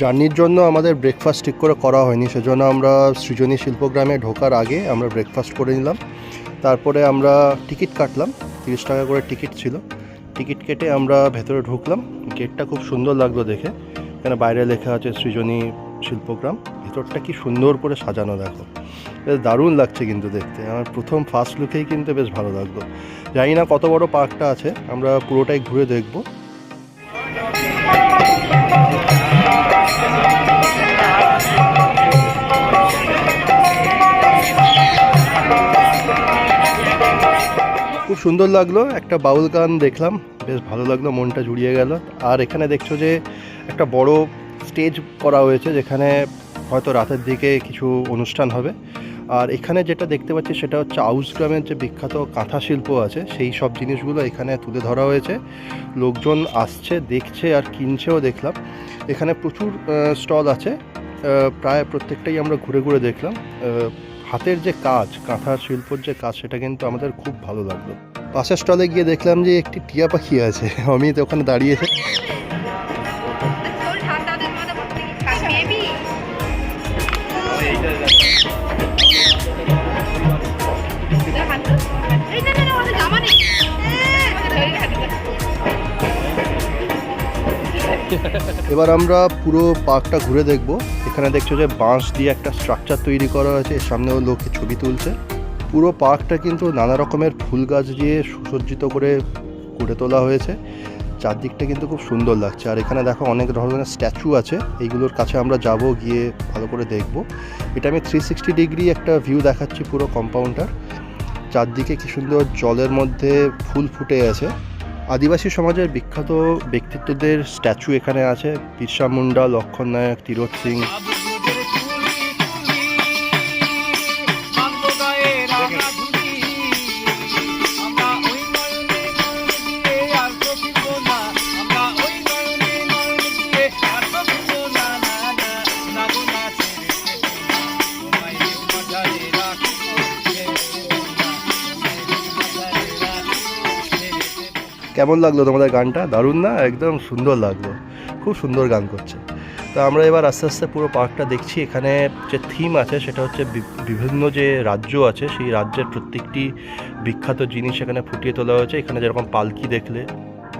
জার্নির জন্য আমাদের ব্রেকফাস্ট ঠিক করে করা হয়নি সেজন্য আমরা সৃজনী শিল্পগ্রামে ঢোকার আগে আমরা ব্রেকফাস্ট করে নিলাম। তারপরে আমরা টিকিট কাটলাম তিরিশ টাকা করে টিকিট ছিল। টিকিট কেটে আমরা ভেতরে ঢুকলাম গেটটা খুব সুন্দর লাগল দেখে। এখানে বাইরে লেখা আছে সৃজনী শিল্পগ্রাম ভেতরটা কি সুন্দর করে সাজানো দেখো। বেশ দারুণ লাগছে কিন্তু দেখতে আমার প্রথম ফার্স্ট লুকেই কিন্তু বেশ ভালো লাগল। জানি না কত বড় পার্কটা আছে আমরা পুরোটাই ঘুরে দেখব। সুন্দর লাগল, একটা বাউল গান দেখলাম, বেশ ভালো লাগল, মনটা জুড়িয়ে গেল। আর এখানে দেখছ যে, একটা বড় স্টেজ করা হয়েছে, যেখানে হয়তো রাতের দিকে কিছু অনুষ্ঠান হবে। আর এখানে যেটা দেখতে পাচ্ছি, সেটা হচ্ছে আউস গ্রামের যে বিখ্যাত কাঁথা শিল্প আছে, সেই সব জিনিসগুলো এখানে তুলে ধরা হয়েছে। লোকজন আসছে, দেখছে আর কিনছেও দেখলাম। এখানে প্রচুর স্টল আছে। প্রায় প্রত্যেকটাই আমরা ঘুরে ঘুরে দেখলাম। হাতের যে কাজ, কাঁথা শিল্পর যে কাজ, সেটা কিন্তু আমাদের খুব ভালো লাগল। পাশের স্টলে গিয়ে দেখলাম যে একটি টিয়া পাখি আছে। অমিত ওখানে দাঁড়িয়েছে এবার আমরা পুরো পার্কটা ঘুরে দেখব। এখানে দেখছ যে বাঁশ দিয়ে একটা স্ট্রাকচার তৈরি করা এর সামনেও লোকে ছবি তুলছে। পুরো পার্কটা কিন্তু নানা রকমের ফুল গাছ দিয়ে সুসজ্জিত করে গড়ে তোলা হয়েছে। চারদিকটা কিন্তু খুব সুন্দর লাগছে। আর এখানে দেখো অনেক ধরনের স্ট্যাচু আছে। এইগুলোর কাছে আমরা যাব, গিয়ে ভালো করে দেখব। এটা আমি থ্রি সিক্সটি ডিগ্রি একটা ভিউ দেখাচ্ছি পুরো কম্পাউন্ডটার চারদিকে কি সুন্দর জলের মধ্যে ফুল ফুটে আছে। আদিবাসী সমাজের বিখ্যাত ব্যক্তিত্বদের স্ট্যাচু এখানে আছে। বিরসা মুন্ডা, লক্ষণ নায়ক তিরথ সিং। কেমন লাগল তোমাদের গানটা? দারুণ না? একদম সুন্দর লাগল। খুব সুন্দর গান করছে। তো আমরা এবার আস্তে আস্তে পুরো পার্কটা দেখছি। এখানে যে থিম আছে সেটা হচ্ছে বিভিন্ন যে রাজ্য আছে, সেই রাজ্যের প্রত্যেকটি বিখ্যাত জিনিস এখানে ফুটিয়ে তোলা হয়েছে। এখানে যেরকম পালকি দেখলে।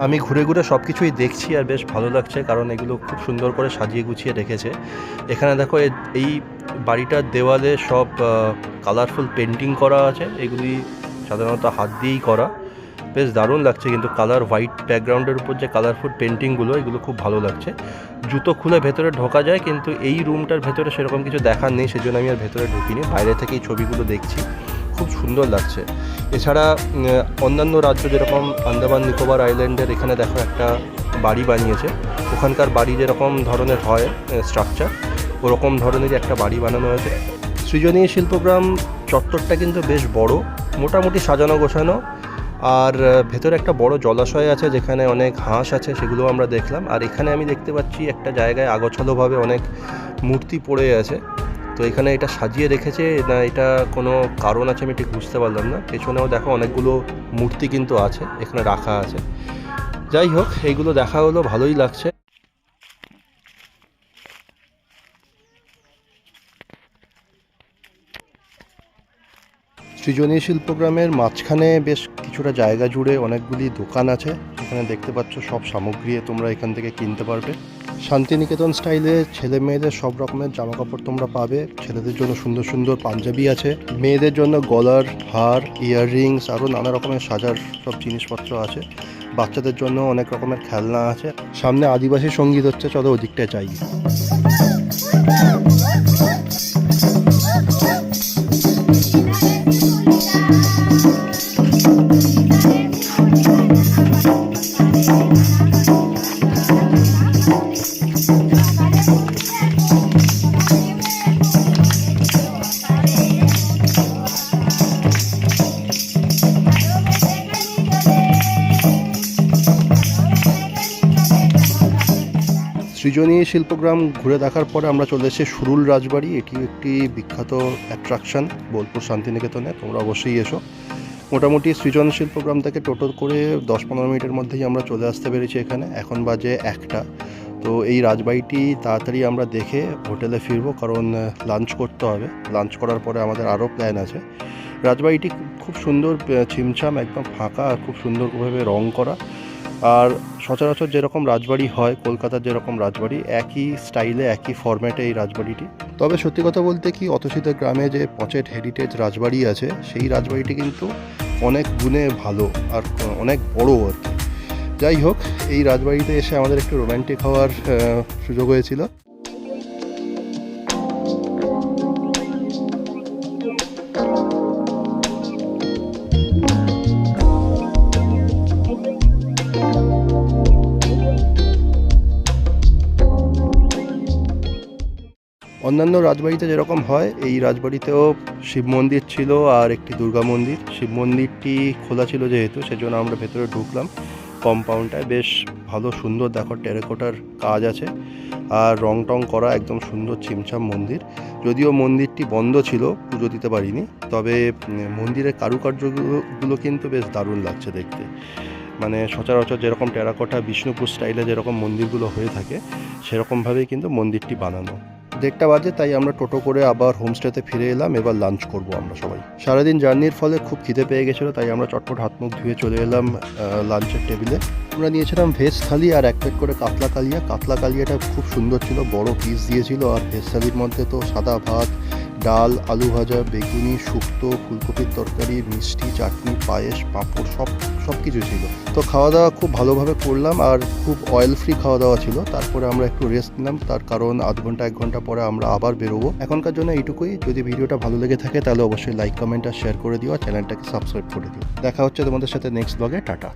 আমি ঘুরে ঘুরে সব কিছুই দেখছি আর বেশ ভালো লাগছে কারণ এগুলো খুব সুন্দর করে সাজিয়ে গুছিয়ে রেখেছে। এখানে দেখো এই বাড়িটার দেওয়ালে সব কালারফুল পেন্টিং করা আছে। এগুলি সাধারণত হাত দিয়েই করা। বেশ দারুণ লাগছে, কিন্তু কালার হোয়াইট ব্যাকগ্রাউন্ডের উপর যে কালারফুল পেন্টিংগুলো এগুলো খুব ভালো লাগছে। জুতো খুলে ভেতরে ঢোকা যায়, কিন্তু এই রুমটার ভেতরে সেরকম কিছু দেখার নেই, সেজন্য আমি আর ভেতরে ঢুকিনি। বাইরে থেকেই ছবিগুলো দেখছি, খুব সুন্দর লাগছে। এছাড়া অন্যান্য রাজ্য যেরকম আন্দামান নিকোবর আইল্যান্ডের এখানে দেখো একটা বাড়ি বানিয়েছে। ওখানকার বাড়ি যেরকম ধরনের হয় স্ট্রাকচার ওরকম ধরনেরই একটা বাড়ি বানানো হয়েছে। সৃজনী শিল্পগ্রাম চত্বরটা কিন্তু বেশ বড়, মোটামুটি সাজানো গোছানো। আর ভেতরে একটা বড় জলাশয় আছে যেখানে অনেক হাঁস আছে সেগুলো আমরা দেখলাম। আর এখানে আমি দেখতে পাচ্ছি একটা জায়গায় আগোছালোভাবে অনেক মূর্তি পড়ে আছে। তো এখানে এটা সাজিয়ে রেখেছে, না এটা কোনো কারণ আছে আমি ঠিক বুঝতে পারলাম না। পেছনেও দেখো অনেকগুলো মূর্তি কিন্তু আছে, এখানে রাখা আছে। যাই হোক এইগুলো দেখা হলো, ভালোই লাগছে। সৃজনী শিল্পগ্রামের মাঝখানে বেশ কিছুটা জায়গা জুড়ে অনেকগুলি দোকান আছে। এখানে দেখতে পাচ্ছ সব সামগ্রী তোমরা এখান থেকে কিনতে পারবে। শান্তিনিকেতন স্টাইলে ছেলে মেয়েদের সব রকমের জামা কাপড় তোমরা পাবে। ছেলেদের জন্য সুন্দর সুন্দর পাঞ্জাবি আছে। মেয়েদের জন্য গলার হার, ইয়াররিংস আরও নানা রকমের সাজার সব জিনিসপত্র আছে। বাচ্চাদের জন্য অনেক রকমের খেলনা আছে। সামনে আদিবাসী সংগীত হচ্ছে, চলো ওদিকটায় যাই। সৃজনী শিল্পগ্রাম ঘুরে দেখার পরে আমরা চলে এসেছি সুরুল রাজবাড়ি। এটি একটি বিখ্যাত অ্যাট্রাকশন বোলপুর শান্তিনিকেতনে। তোমরা অবশ্যই এসো। মোটামুটি সৃজনশীল প্রোগ্রাম থেকে টোটো করে দশ পনেরো মিনিটের মধ্যেই আমরা চলে আসতে পেরেছি এখানে। এখন বাজে একটা। তো এই রাজবাড়িটি তাড়াতাড়ি আমরা দেখে হোটেলে ফিরবো, কারণ লাঞ্চ করতে হবে। লাঞ্চ করার পরে আমাদের আরও প্ল্যান আছে। রাজবাড়িটি খুব সুন্দর ছিমছাম, একদম ফাঁকা খুব সুন্দরভাবে রং করা। আর সচরাচর যেরকম রাজবাড়ি হয়, কলকাতার যেরকম রাজবাড়ি, একই স্টাইলে একই ফরম্যাটে এই রাজবাড়িটি। তবে সত্যি কথা বলতে কি অতসিত গ্রামে যে পচেট হেরিটেজ রাজবাড়ি আছে, সেই রাজবাড়িটি কিন্তু অনেক গুণে ভালো আর অনেক বড় আর কি। যাই হোক, এই রাজবাড়িতে এসে আমাদের একটু রোম্যান্টিক হওয়ার সুযোগ হয়েছিল। অন্যান্য রাজবাড়িতে যেরকম হয়, এই রাজবাড়িতেও শিব মন্দির ছিল আর একটি দুর্গা মন্দির। শিব মন্দিরটি খোলা ছিল যেহেতু, সেজন্য আমরা ভেতরে ঢুকলাম। কম্পাউন্ডটায় বেশ ভালো, সুন্দর। দেখো, টেরাকোটার কাজ আছে। আর রং টং করা একদম সুন্দর ছিমছাম মন্দির। যদিও মন্দিরটি বন্ধ ছিল, পুজো দিতে পারিনি, তবে মন্দিরের কারুকার্যগুলো কিন্তু বেশ দারুণ লাগছে দেখতে। মানে সচরাচর যেরকম টেরাকোটা বিষ্ণুপুর স্টাইলে যেরকম মন্দিরগুলো হয়ে থাকে, সেরকমভাবেই কিন্তু মন্দিরটি বানানো। দেড়টা বাজে, তাই আমরা টোটো করে আবার হোমস্টেতে ফিরে এলাম, এবার লাঞ্চ করব আমরা সবাই। সারাদিন জার্নির ফলে খুব খিদে পেয়ে গেছিল, তাই আমরা চটপট হাত মুখ ধুয়ে চলে এলাম লাঞ্চের টেবিলে আমরা নিয়েছিলাম ভেজ থালি আর এক প্লেট করে কাতলা কালিয়া। কাতলা কালিয়াটা খুব সুন্দর ছিল, বড় পিস দিয়েছিল, আর ভেজ থালির মধ্যে তো সাদা ভাত ডাল, আলু ভাজা, বেগুনি, শুক্তো, ফুলকপির তরকারি, মিষ্টি, চাটনি, পায়েস, পাঁপড়, সব সব কিছু ছিল। তো খাওয়া দাওয়া খুব ভালোভাবে করলাম আর খুব অয়েল ফ্রি খাওয়া দাওয়া ছিল। তারপরে আমরা একটু রেস্ট নিলাম। তার কারণ আধ ঘণ্টা, এক ঘণ্টা পরে আমরা আবার বেরোবো। এখনকার জন্য এইটুকুই। যদি ভিডিওটা ভালো লেগে থাকে তাহলে অবশ্যই লাইক কমেন্ট আর শেয়ার করে দিও। আর চ্যানেলটাকে সাবস্ক্রাইব করে দিও। দেখা হচ্ছে তোমাদের সাথে নেক্সট ব্লগে টাটা।